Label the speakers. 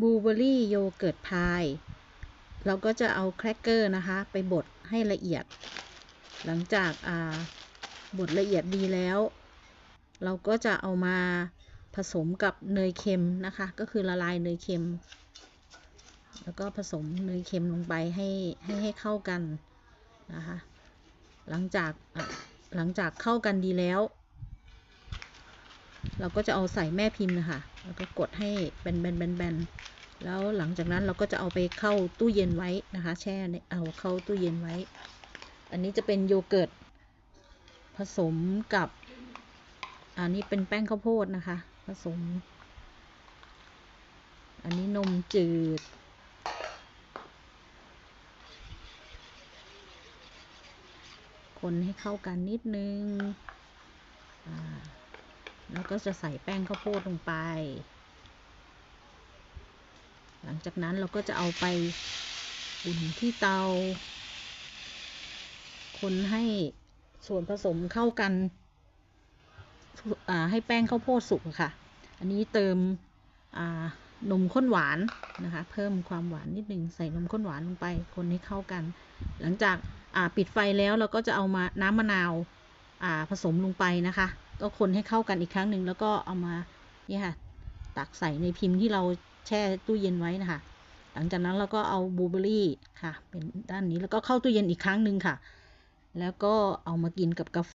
Speaker 1: บลูเบอรี่โยเกิร์ตพาย เราก็จะเอาแครกเกอร์นะคะ ไปบดให้ละเอียด หลังจากาบดละเอียดดีแล้ว เราก็จะเอามาผสมกับเนยเค็มนะคะ ก็คือละลายเนยเค็ม แล้วก็ผสมเนยเค็มลงไปให้ให้ให้เข้ากันนะคะ หลังจากหลังจากเข้ากันดีแล้ว เราก็จะเอาใส่แม่พิมพ์นะคะแล้วก็กดให้แบนแบนแแแล้วหลังจากนั้นเราก็จะเอาไปเข้าตู้เย็นไว้นะคะ แช่ในเอาเข้าตู้เย็นไว้ อันนี้จะเป็นโยเกิร์ตผสมกับ อันนี้เป็นแป้งข้าวโพดนะคะ ผสม อันนี้นมจืด คนให้เข้ากันนิดนึง อ่า แล้วก็จะใส่แป้งข้าวโพดลงไป หลังจากนั้นเราก็จะเอาไปอุ่นที่เตา คนให้ส่วนผสมเข้ากันให้แป้งข้าวโพดสุกค่ะ อันนี้เติมนมข้นหวานนะคะ เพิ่มความหวานนิดนึงใส่นมข้นหวานลงไป คนให้เข้ากัน หลังจากปิดไฟแล้วเราก็จะเอามาน้ำมะนาว ผสมลงไปนะคะ ก็คนให้เข้ากันอีกครั้งหนึ่งแล้วก็เอามาเนี่ยค่ะ ตักใส่ในพิมพ์ที่เราแช่ตู้เย็นไว้นะคะ หลังจากนั้นเราก็เอาบลูเบอร์รี่ค่ะ เป็นด้านนี้แล้วก็เข้าตู้เย็นอีกครั้งหนึ่งค่ะ แล้วก็เอามากินกับกาแฟ